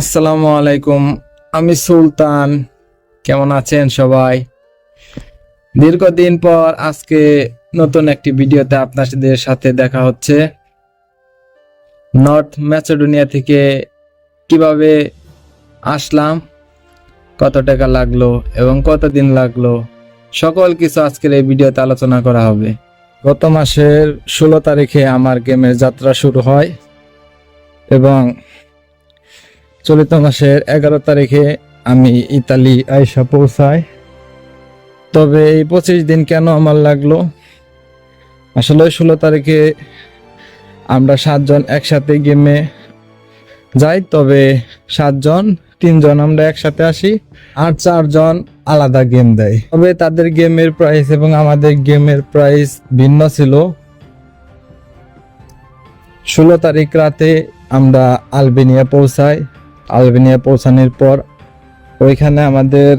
আসসালামু আলাইকুম, আমি সুলতান। কেমন আছেন সবাই? দীর্ঘদিন পর আজকে নতুন একটি ভিডিওতে আপনাদের সাথে দেখা হচ্ছে। নর্থ ম্যাসেডোনিয়া থেকে কীভাবে আসলাম, কত টাকা লাগল এবং কত দিন লাগল, সকল কিছু আজকের এই ভিডিওতে আলোচনা করা হবে। গত মাসের ষোলো তারিখে আমার গেমের যাত্রা শুরু হয় এবং চলিত মাসের এগারো তারিখে আমি ইতালি আইসা পৌঁছাই। তবে এই পঁচিশ দিন কেন আমার লাগল? আসলে ষোলো তারিখে আমরা সাতজন একসাথে গেমে যাই, তবে সাতজন, তিনজন আমরা একসাথে আসি আর চারজন আলাদা গেম দেয়। তবে তাদের গেমের প্রাইস এবং আমাদের গেমের প্রাইস ভিন্ন ছিল। ষোলো তারিখ রাতে আমরা আলবেনিয়া পৌঁছাই। আলবেনিয়া পৌঁছানোর পর ওইখানে আমাদের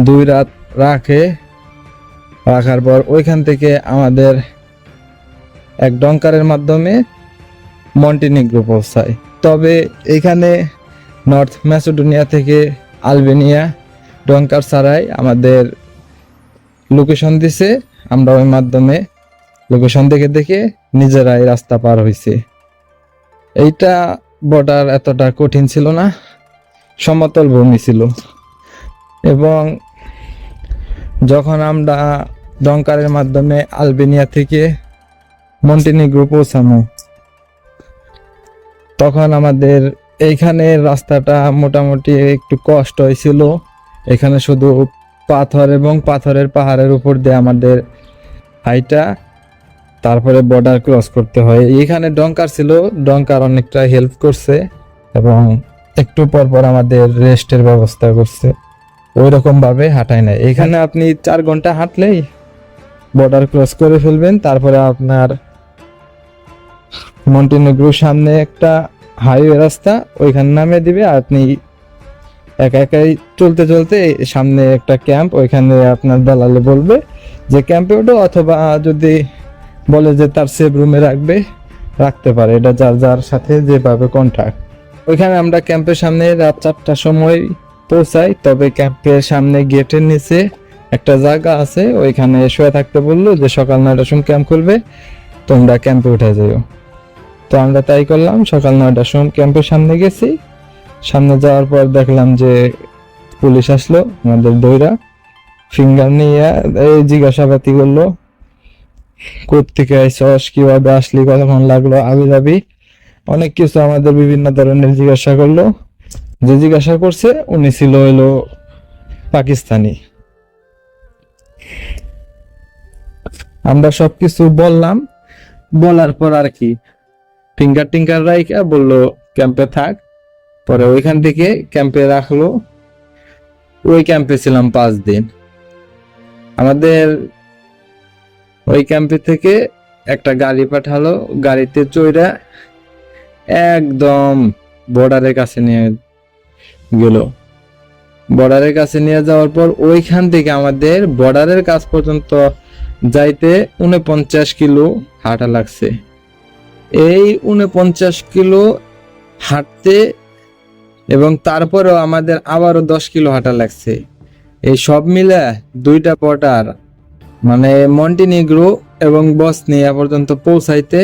দুই রাত রাখে। রাখার পর ওইখান থেকে আমাদের এক ডঙ্কারের মাধ্যমে মন্টিনিগ্রো পৌঁছায়। তবে এখানে নর্থ ম্যাসেডোনিয়া থেকে আলবেনিয়া ডঙ্কার ছাড়াই আমাদের লোকেশন দিছে। আমরা ওই মাধ্যমে লোকেশন দেখে দেখে নিজেরাই রাস্তা পার হয়েছে এইটা বর্ডার এতটা কঠিন ছিল না, সমতল ভূমি ছিল। এবং যখন আমরা ডঙ্কারের মাধ্যমে আলবেনিয়া থেকে মন্টিনিগ্রো পৌঁছানো তখন আমাদের এইখানে রাস্তাটা মোটামুটি একটু কষ্ট হয়েছিল এখানে শুধু পাথর এবং পাথরের পাহাড়ের উপর দিয়ে আমাদের হাইটা তারপরে বর্ডার ক্রস করতে হয়। এখানে ডঙ্কার ছিল। ডঙ্কার অনেকটা হেল্প করছে এবং একটু পর পর আমাদের রেস্টের ব্যবস্থা করছে। ওই রকম ভাবে হাঁটাই নাই এখানে আপনি চার ঘণ্টা হাঁটলেই বর্ডার ক্রস করে ফেলবেন। তারপরে আপনার মন্টিনেগ্রোর সামনে একটা হাইওয়ে রাস্তা, ওইখানে নামে দিবে। আপনি একা একাই চলতে চলতে সামনে একটা ক্যাম্প ওইখানে আপনার দালালে বলবে যে ক্যাম্পে ওঠো অথবা যদি বলে যে তার সেভ রুমে রাখবে, রাখতে পারে। এটা যার যার সাথে যেভাবে কন্ট্যাক্ট ওইখানে আমরা ক্যাম্পের সামনে রাত চারটার সময় পৌঁছাই, তবে ক্যাম্পের সামনে গেটের নিচে একটা জায়গা আছে, ওইখানে শুয়ে থাকতে বলল যে সকাল নয়টার সময় ক্যাম্প খুলবে, তোমরা ক্যাম্পে উঠে যাও তো আমরা তাই করলাম, সকাল নয়টার সময় ক্যাম্পের সামনে গেছি। সামনে যাওয়ার পর দেখলাম যে পুলিশ আসলো, আমাদের দইরা। ফিঙ্গার নিয়ে, এই জিজ্ঞাসাবাতি করল কোথেকে আইসস কীভাবে আসলি লাগল, আবি অনেক কিছু আমাদের বিভিন্ন ধরনের জিজ্ঞাসা করল। যে জিজ্ঞাসা করছে, উনি ছিল হইল পাকিস্তানি। আমরা সবকিছু বললাম। বলার পর আর কি, ফিঙ্গার টিঙ্গার রাইকা বলল, ক্যাম্পে থাক। পরে ওইখান থেকে ক্যাম্পে রাখল। ওই ক্যাম্পে ছিলাম পাঁচ দিন। আমাদের ওই ক্যাম্পে থেকে একটা গাড়ি পাঠালো, গাড়িতে চইরা একদম বর্ডারের কাছে নিয়ে গেল। বর্ডারের কাছে নিয়ে যাওয়ার পর ওইখান থেকে আমাদের বর্ডারের কাছ পর্যন্ত যাইতে উনপঞ্চাশ কিলো হাঁটা লাগছে। এই উনপঞ্চাশ কিলো হাঁটতে এবং তারপরেও আমাদের আবারও দশ কিলো হাঁটা লাগছে। এই সব মিলে দুইটা বর্ডার মানে মন্টিনিগ্রো এবং বসনিয়া পর্যন্ত পৌঁছাইতে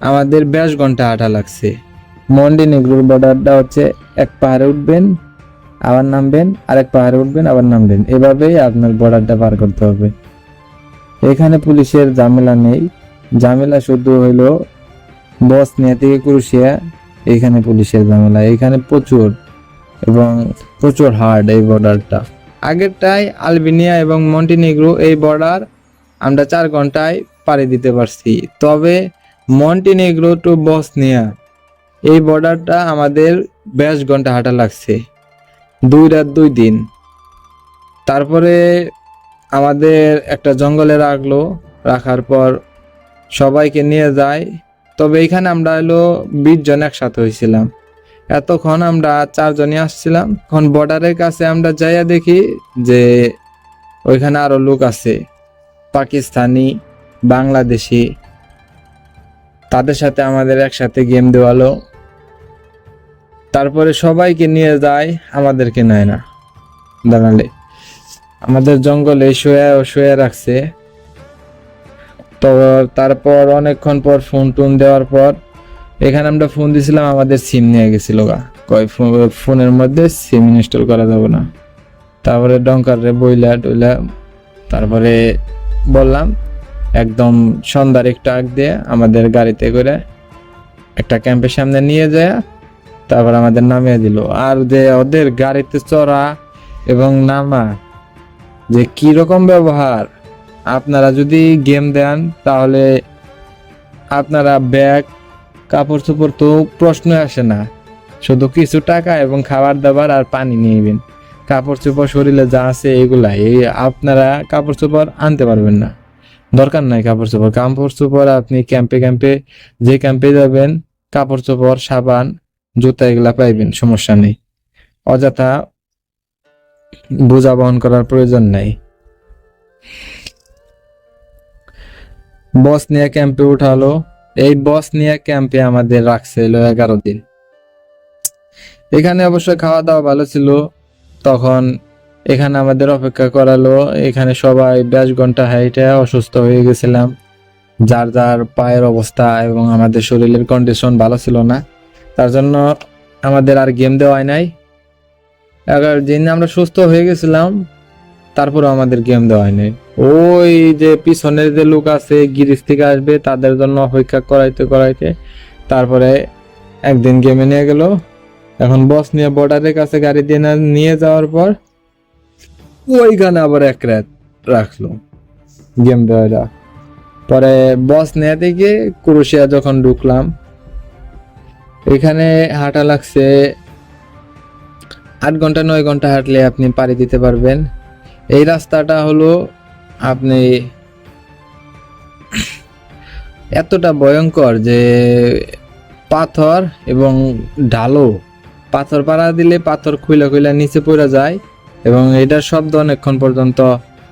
আমাদের বেশ ঘণ্টা হাঁটা লাগছে। মন্টিনিগ্রোর বর্ডারটা হচ্ছে এক পাহাড়ে উঠবেন, আবার নামবেন, আরেক পাহাড়ে উঠবেন, আবার নামবেন। এভাবেই আপনার বর্ডারটা পার করতে হবে। এখানে পুলিশের ঝামেলা নেই। ঝামেলা শুধু হইল বসনিয়া থেকে ক্রুশিয়া, এখানে পুলিশের ঝামেলা। এখানে প্রচুর এবং প্রচুর হার্ড এই বর্ডারটা আগেরটাই আলবেনিয়া এবং মন্টিনিগ্রো এই বর্ডার আমরা চার ঘন্টায় পাড়ি দিতে পারছি। তবে মন্টিনিগ্রো টু বসনিয়া এই বর্ডারটা আমাদের বেশ ঘণ্টা হাঁটা লাগছে। দুই রাত, দুই দিন। তারপরে আমাদের একটা জঙ্গলে রাখল, রাখার পর সবাইকে নিয়ে যায়। তবে এখানে আমরা হলো বিশ জন একসাথে হয়েছিলাম। এতক্ষণ আমরা চারজনই আসছিলাম। এখন বর্ডারের কাছে আমরা যাইয়া দেখি যে ওইখানে আরও লোক আছে, পাকিস্তানি, বাংলাদেশি। তাদের সাথে আমাদের একসাথে গেম দেওয়ালো। তারপরে সবাইকে নিয়ে যায়, আমাদেরকে নেয় না। দাঁড়ালে, আমাদের জঙ্গলে শুয়ে শুয়ে রাখছে। তো তারপর অনেকক্ষণ পর ফোন টোন দেওয়ার পর এখানে আমরা ফোন দিছিলাম, আমাদের সিম নিয়ে গেছিল গা। কয় ফোনের মধ্যে সিম ইনস্টল করা যাবে না। তারপরে ডঙ্কার বইলা টইলা, তারপরে বললাম, একদম সন্ধ্যার একটু আগ দিয়ে আমাদের গাড়িতে করে একটা ক্যাম্পের সামনে নিয়ে যায়, তারপর আমাদের নামিয়ে দিল। আর যে ওদের গাড়িতে চড়া এবং নামা, যে কি রকম ব্যবহার, আপনারা যদি গেম দেন, তাহলে আপনারা ব্যাগ কাপড় চোপড় তো প্রশ্ন আসে না। শুধু কিছু টাকা এবং খাবার দাবার আর পানি নিয়েবেন। কাপড় চোপড় শরীরে যা আছে এগুলাই, এই আপনারা কাপড় চোপড় আনতে পারবেন না। দরকার নাই কাপড় চোপড় কাপড় চোপড় আপনি ক্যাম্পে ক্যাম্পে, যে ক্যাম্পে যাবেন কাপড় চোপড় সাবান, জুতা এগুলা পাইবেন, সমস্যা নেই। অযথা বোঝা বহন করার প্রয়োজন নাই। বস নিয়ে ক্যাম্পে উঠালো। এই বস নিয়ে ক্যাম্পে আমাদের রাখছে এলো এগারো দিন। এখানে অবশ্য খাওয়া দাওয়া ভালো ছিল। তখন এখানে আমাদের অপেক্ষা করালো। এখানে সবাই বেশ ঘণ্টা হাইটে অসুস্থ হয়ে গেছিলাম। যার যার পায়ের অবস্থা এবং আমাদের শরীরের কন্ডিশন ভালো ছিল না। তার জন্য আমাদের আর গেম দেওয়াই নাই। এগারো দিন আমরা সুস্থ হয়ে গেছিলাম। তারপরে আমাদের গেম দেওয়া নাই ওই যে পিছনের যে লোক আছে গিরিজ থেকে আসবে, তাদের জন্য অপেক্ষা করাইতে করাইতে তারপরে একদিন গেমে নিয়ে গেল। এখন বস নিয়ে বর্ডারের কাছে গাড়ি দিয়ে নিয়ে যাওয়ার পর ওইখানে আবার এক রাত রাখল গেম দেওয়াটা। পরে বস নেয়া থেকে ক্রোশিয়া যখন ঢুকলাম, এখানে হাঁটা লাগছে আট ঘণ্টা, নয় ঘণ্টা হাঁটলে আপনি পাড়ি দিতে পারবেন। এই রাস্তাটা হলো আপনি এতটা ভয়ঙ্কর যে পাথর এবং ঢালো। পাথর পাড়া দিলে পাথর খুইলা খুইলা নিচে পড়ে যায় এবং এটার শব্দ অনেকক্ষণ পর্যন্ত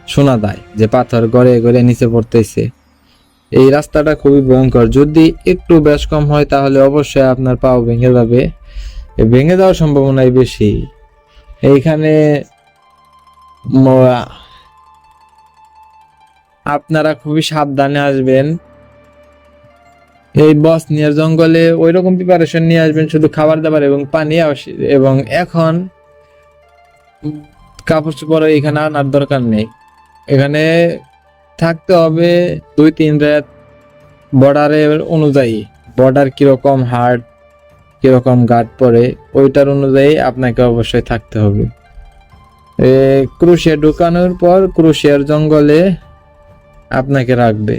শোনা যায় যে পাথর গড়ে গড়ে নিচে পড়তেছে। এই রাস্তাটা খুবই ভয়ঙ্কর। যদি একটু বেশ কম হয় তাহলে অবশ্যই আপনার পাও ভেঙে যাবে। ভেঙে যাওয়ার সম্ভাবনাই বেশি। এইখানে আপনারা খুবই সাবধানে আসবেন। এই বস নিয়ে জঙ্গলে ওই রকম প্রিপারেশন নিয়ে আসবেন, শুধু খাবার দাবার এবং পানি। এবং এখন কাপড় চোপড় এখানে আনার দরকার নেই। এখানে থাকতে হবে দুই তিন রাত বর্ডারের অনুযায়ী। বর্ডার কীরকম হার্ড কীরকম গার্ড পরে, ওইটার অনুযায়ী আপনাকে অবশ্যই থাকতে হবে। এ, ক্রুশিয়া ঢুকানোর পর ক্রুশিয়ার জঙ্গলে আপনাকে রাখবে।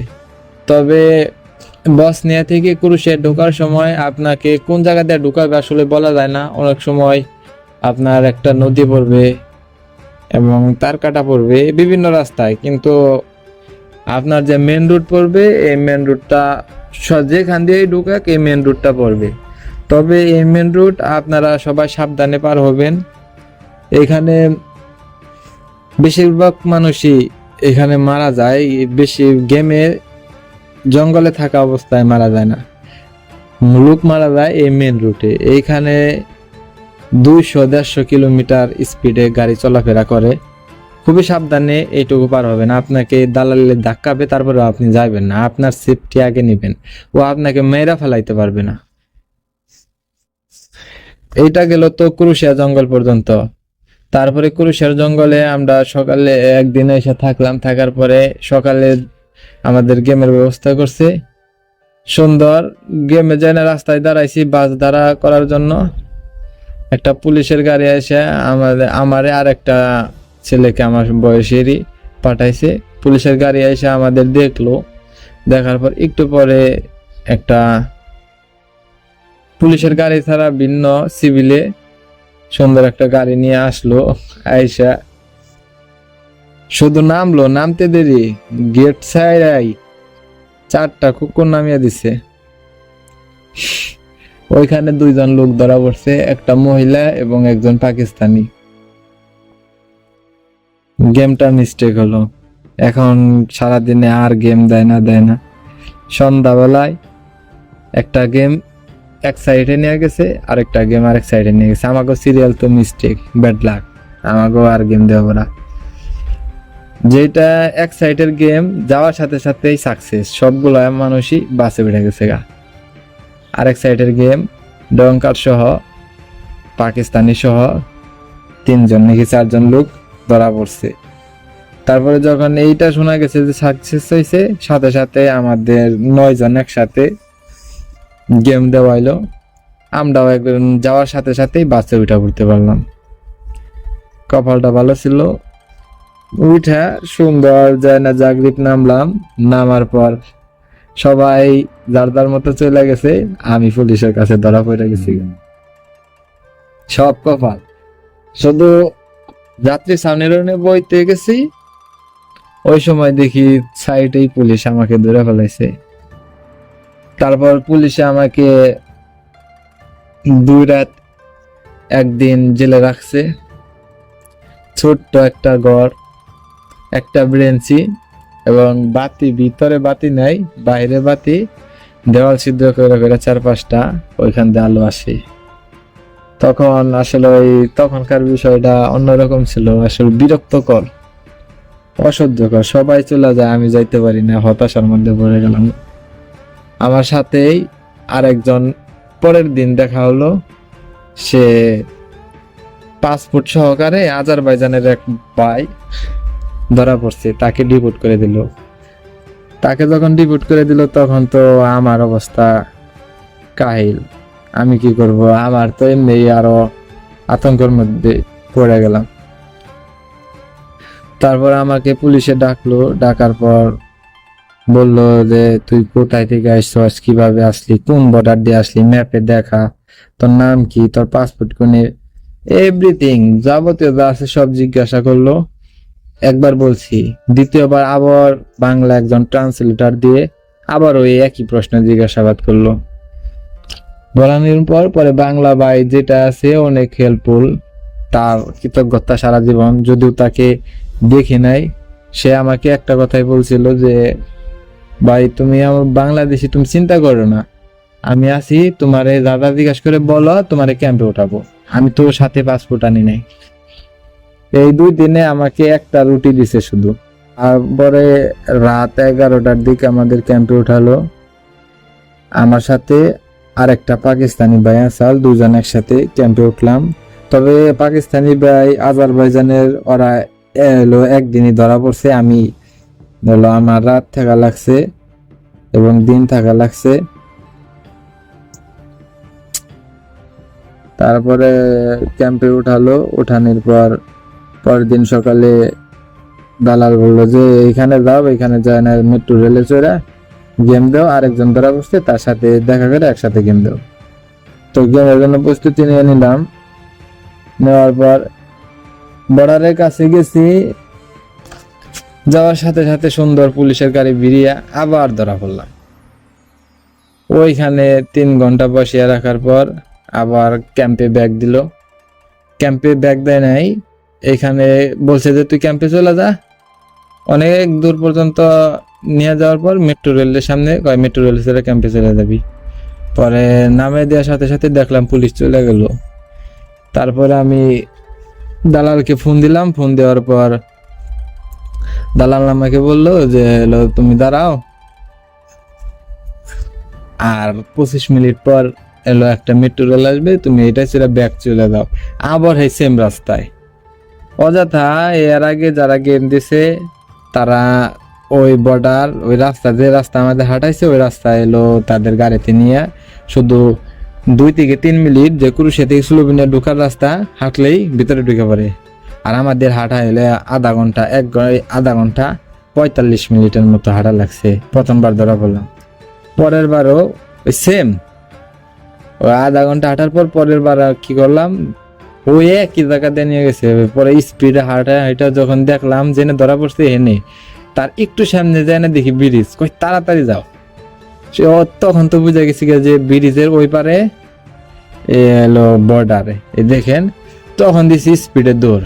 তবে বসনিয়া থেকে ক্রুশিয়া ঢোকার সময় আপনাকে কোন জায়গা দিয়ে ঢুকাবে আসলে বলা যায় না। অনেক সময় আপনার একটা নদী পড়বে এবং তার কাটা পড়বে বিভিন্ন রাস্তায়। কিন্তু আপনার যে মেন রুট পড়বে এই মেন রুটটা যেখান দিয়েই ঢুকাক এই মেন রুটটা পড়বে। তবে এই মেন রুট আপনারা সবাই সাবধানে পার হবেন। এখানে বেশিরভাগ মানুষই এখানে মারা যায়, বেশি গেমে জঙ্গলে থাকা অবস্থায় মারা যায় না। লোক মারা যায় এই মেন রুটে এইখানে দুইশো, দেড়শো কিলোমিটার স্পিডে গাড়ি চলাফেরা করে। খুবই সাবধানে এইটুকু পার হবেন আপনাকে দালালে ধাক্কাবে তারপরে আপনি যাবেন না। আপনার সেফটি আগে নেবেন। ও আপনাকে মেয়েরা ফেলাইতে পারবে না। এইটা গেল তো ক্রুশিয়া জঙ্গল পর্যন্ত। তারপরে ক্রুশিয়ার জঙ্গলে আমরা সকালে একদিন এসে থাকলাম, থাকার পরে সকালে আমাদের গেমের ব্যবস্থা করছে। সুন্দর গেমে যাই না রাস্তায় দাঁড়াইছি বাস দাঁড়া করার জন্য। একটা পুলিশের গাড়ি এসে আমাদের, আমারে আর একটা ছেলেকে আমার বয়সেরই পাঠাইছে। পুলিশের গাড়ি এসে আমাদের দেখল, দেখার পর একটু পরে একটা পুলিশের গাড়ি ছাড়া ভিন্ন সিভিলে সুন্দর একটা গাড়ি নিয়ে আসলো, আইসা। শুধু নামলো, নামতে দেরি, গেট সাইডাই চারটা কুকুর নামিয়ে দিছে। ওইখানে দুইজন লোক ধরা পড়ছে, একটা মহিলা এবং একজন পাকিস্তানি। গেমটা মিস্টেক হলো। এখন সারাদিনে আর গেম দেয় না দেয় না। সন্ধ্যাবেলায় একটা গেম এক সাইডে নিয়ে গেছে, আরেকটা গেম আরেক সাইডে নিয়ে গেছে। আমাকে সিরিয়াল তো মিস্টেক ব্যাড লাক আমাকেও আর গেম দেবো না। যেটা এক সাইডের গেম যাওয়ার সাথে সাথেই সাকসেস সবগুলো মানুষই বাসে বেড়ে গেছে গা। আরেক সাইডের গেম ডঙ্কার সহ পাকিস্তানি সহ, তিনজন নাকি চারজন লোক ধরা পড়ছে। তারপরে যখন এইটা শোনা গেছে যে সাকসেস হয়েছে সাথে সাথে আমাদের নয়জন একসাথে গেম দেওয়া হইল। আমরাও একজন যাওয়ার সাথে সাথেই বাসে উঠা পড়তে পারলাম। কপালটা ভালো ছিল। উঠা সুন্দর যায় না জাগরিত নামলাম। নামার পর সবাই যার যার মতো চলে গেছে আমি পুলিশের কাছে ধরা পড়ে গেছি। সব কপাল। শুধু যাত্রী সামনে সামনের বইতে গেছি। ওই সময় দেখি সাইডেই পুলিশ আমাকে ধরে ফেলাইছে। তারপর পুলিশে আমাকে দুই রাত একদিন জেলে রাখছে। ছোট্ট একটা ঘর, একটা ব্রেঞ্চি এবং বাতি, ভিতরে বাতি নাই, বাইরে বাতি। দেওয়াল ছিদ্র করে করে চার পাঁচটা ওইখান দিয়ে আলো আসে। তখন আসলে ওই তখনকার বিষয়টা অন্যরকম ছিল, আসলে বিরক্তকর, অসহ্যকর। সবাই চলে যায়, আমি যাইতে পারি না, হতাশার মধ্যে পড়ে গেলাম। আমার সাথেই আরেকজন পরের দিন দেখা হলো। সে পাসপোর্ট সহকারে আজারবাইজানের এক ভাই ধরা পড়ছে, তাকে ডিপোর্ট করে দিল। তাকে যখন ডিপোর্ট করে দিল, তখন তো আমার অবস্থা কাহিল। আমি কি করব? আমার তো এমনি আরও আতঙ্কের মধ্যে পড়ে গেলাম। তারপর আমাকে পুলিশে ডাকলো। ডাকার পর বলল যে, তুই কোথায় থেকে আসছস কীভাবে আসলি? কোন বর্ডার দিয়ে আসলি? ম্যাপে দেখা। তোর নাম কি? তোর পাসপোর্ট কোনে? এভরিথিং যাবতীয় যা আছে সব জিজ্ঞাসা করল। একবার বলছি, দ্বিতীয়বার আবার বাংলা একজন ট্রান্সলেটর দিয়ে আবার ওই একই প্রশ্ন জিজ্ঞাসাবাদ করল। বলানোর পর পরে বাংলা ভাই যেটা আছে অনেক হেল্পফুল তার কৃতজ্ঞতা সারা জীবন। যদিও তাকে দেখি নাই, সে আমাকে একটা কথাই বলছিল যে ভাই, তুমি আমার বাংলাদেশি, তুমি চিন্তা করো না। আমি আছি, তোমারে দাদা জিজ্ঞাসা করে বলো, তোমারে ক্যাম্পে উঠাবো আমি তোর সাথে পাসপোর্ট আনি নাই। এই দুই দিনে আমাকে একটা রুটি দিছে শুধু। আর পরে রাত এগারোটার দিকে আমাদের ক্যাম্পে উঠালো। আমার সাথে আর একটা পাকিস্তানি ভাই আসাল দুজন একসাথে ক্যাম্পে উঠলাম। তবে পাকিস্তানি ভাই, আজারবাইজানের, ওরা এলো, একদিনই ধরা পড়ছে, আমি হলো আমার রাত থাকা লাগছে এবং দিন থাকা লাগছে। তারপরে ক্যাম্পে উঠালো, উঠানোর পর পরের দিন সকালে দালাল বলল যে, এইখানে যাও এখানে যায় না, মেট্রো রেলে চড়া গেম দাও, আরেকজন ধরা বসছে তার সাথে দেখা করে একসাথে গেম দাও। তো গেমের জন্য প্রস্তুতি নিয়ে নিলাম। নেওয়ার পর বর্ডারের কাছে গেছি যাওয়ার সাথে সাথে সুন্দর পুলিশের গাড়ি বেরিয়ে আবার ধরা পড়লাম। ওইখানে তিন ঘণ্টা বসিয়ে রাখার পর আবার ক্যাম্পে ব্যাগ দিল। ক্যাম্পে ব্যাগ দেয় নাই। এখানে বলছে যে, তুই ক্যাম্পে চলে যা। অনেক দূর পর্যন্ত নিয়ে যাওয়ার পর মেট্রো রেলের সামনে মেট্রো রেল ছেড়ে ক্যাম্পে চলে যাবি। পরে নামে দেওয়ার সাথে সাথে দেখলাম পুলিশ চলে গেল। তারপরে আমি দালালকে ফোন দিলাম। ফোন দেওয়ার পর দালাল আমাকে বলল যে তুমি দাঁড়াও। আর পঁচিশ মিনিট পর এলো একটা মেট্রো রেল আসবে, তুমি এটা ছেড়ে ব্যাগ চলে দাও আবার এই সেম রাস্তায়। অযথা এর আগে যারা গেম দিছে, তারা ওই বর্ডার ওই রাস্তা, যে রাস্তা আমাদের হাঁটাইছে, ওই রাস্তা এলো তাদের গাড়িতে নিয়ে। শুধু দুই থেকে তিন মিনিট যে কুরুশে থেকে স্লোভেনিয়া ঢোকার রাস্তা, হাঁটলেই ভিতরে ঢুকে পড়ে। আর আমাদের হাঁটা হলে আধা ঘণ্টা, এক আধা ঘণ্টা পঁয়তাল্লিশ মিনিটের মতো হাঁটা লাগছে, প্রথমবার ধরা পড়লাম। পরের বারও ওই সেম ওই আধা ঘণ্টা হাঁটার পর পরের বার কি করলাম? ওই একই জায়গাতে নিয়ে গেছে। পরে স্পিডে হাঁটা হাঁটা যখন দেখলাম জেনে ধরা পড়ছে হেনে তার একটু সামনে যায় না দেখি ব্রিজ কই, তাড়াতাড়ি যাও। সে তখন তো বুঝে গেছি যে ব্রিজের ওই পারে এ। হলো বর্ডারে দেখেন, তখন দিছি স্পিডে দৌড়।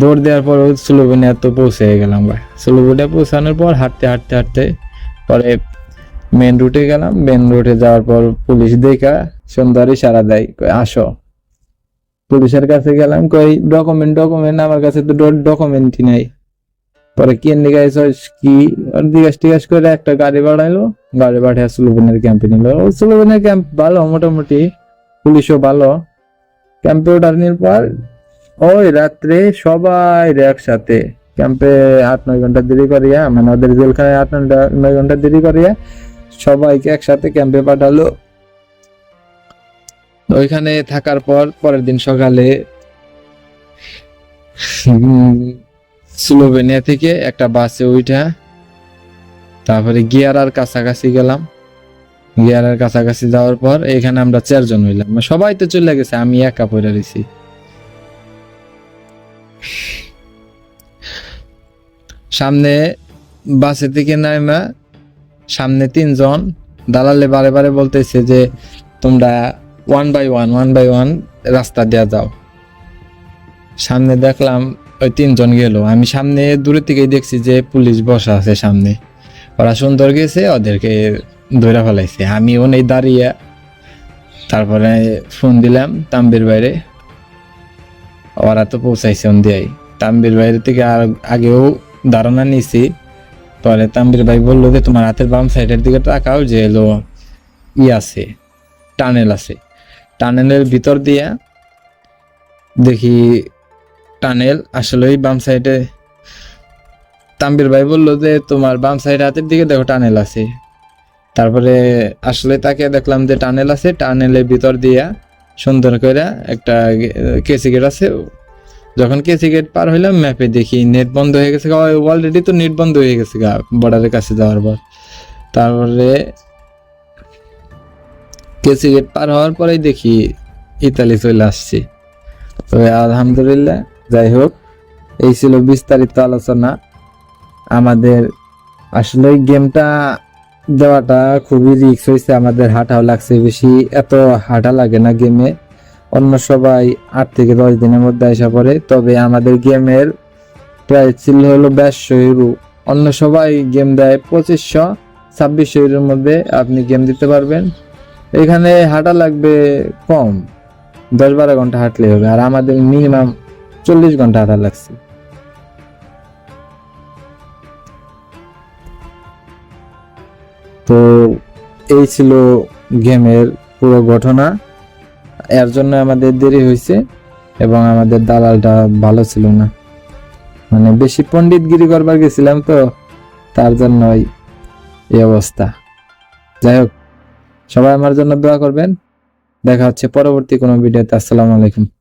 দৌড় দেওয়ার পর ওই স্লোভেনিয়া তো পৌঁছে গেলাম ভাই। স্লোভেনিয়া পৌঁছানোর পর হাঁটতে হাঁটতে হাঁটতে পরে মেন রুটে গেলাম। মেন রুটে যাওয়ার পর পুলিশ দেখা সুন্দর ইশারা দেয় আসো। পুলিশের কাছে গেলাম কই ডকুমেন্ট ডকুমেন্ট আমার কাছে তো ডকুমেন্টই নাই। পরে কি নিয়ে কি? জিজ্ঞাসা টিজ্ঞাস করে একটা গাড়ি বাড়াইলো। গাড়ি পাঠিয়ে সুলভনের ক্যাম্পে নিল। ও সুলভনের ক্যাম্প ভালো, মোটামুটি। পুলিশও ভালো। ক্যাম্পে ওঠার পর ওই রাত্রে সবাই একসাথে। ক্যাম্পে আট, নয় ঘণ্টা দেরি করিয়া মানে ওদের জেলখানায় আট, নয়- ঘণ্টা দেরি করিয়া সবাইকে একসাথে ক্যাম্পে পাঠালো। ওইখানে থাকার পর পরের দিন সকালে স্লোভেনিয়া থেকে একটা বাসে উঠা তারপরে গিয়ারার কাছাকাছি গেলাম। গিয়ারার কাছাকাছি যাওয়ার পর এখানে আমরা চারজন হইলাম। মানে সবাই তো চলে গেছে, আমি একা পড়ে রয়েছি সামনে বাসে থেকে নামা সামনে তিনজন। দালালে বারে বারে বলতেছে যে, তোমরা one by one one by one রাস্তা দেওয়া যাও। সামনে দেখলাম ওই তিনজন গেল। আমি সামনে দূরে থেকেই দেখছি যে পুলিশ বসা আছে সামনে। ওরা সুন্দর গেছে, ওদেরকে ধরে ফেলাইছে। আমিও নেই দাঁড়িয়ে তারপরে ফোন দিলাম তাম্বির বাইরে ওরা তো পৌঁছাইছে ওন দিয়াই। তাম্বির বাইরে থেকে আর আগেও ধারণা নিছি। পরে তাম্বির ভাই বলল যে, তোমার হাতের বাম সাইডের দিকে তাকাও যে এলো ই আছে টানেল আছে। টানেলের ভিতর দিয়া দেখি টানেল আসলেই বাম সাইডে তাম্বির ভাই বলল যে, তোমার বাম সাইড হাতের দিকে দেখো টানেল আছে। তারপরে আসলে তাকে দেখলাম যে টানেল আছে। টানেলের ভিতর দিয়া সুন্দর করে একটা কেসি গেট আছে যখন কেসি গেট পার হইলাম ম্যাপে দেখি নেট বন্ধ হয়ে গেছে অলরেডি তো নেট বন্ধ হয়ে গেছে গা বর্ডারের কাছে যাওয়ার পর। তারপরে কেসি গেট পার হওয়ার পরেই দেখি ইতালি চলে আসছি। তবে আলহামদুলিল্লাহ, যাই হোক, এই ছিল বিস্তারিত আলোচনা। আমাদের আসলে গেমটা দেওয়াটা খুবই রিক্স হয়েছে আমাদের হাঁটাও লাগছে বেশি। এত হাঁটা লাগে না গেমে অন্য সবাই আট থেকে দশ দিনের মধ্যে আসা পড়ে। তবে আমাদের গেমের প্রায় ছিল হলো বাইশশো ইউরো অন্য সবাই গেম দেয় পঁচিশশো, ছাব্বিশশো ইউরোর মধ্যে আপনি গেম দিতে পারবেন। এখানে হাঁটা লাগবে কম, দশ বারো ঘণ্টা হাঁটলে হবে। আর আমাদের মিনিমাম চল্লিশ ঘণ্টা হাঁটা লাগছে। তো এই ছিল গেমের পুরো ঘটনা। এর জন্য আমাদের দেরি হয়েছে এবং আমাদের দালালটা ভালো ছিল না। মানে বেশি পণ্ডিতগিরি করবার গেছিলাম তো, তার জন্যই এই অবস্থা। যাই হোক, সবাই আমার জন্য দোয়া করবেন। দেখা হচ্ছে পরবর্তী কোনো ভিডিওতে। আসসালামু আলাইকুম।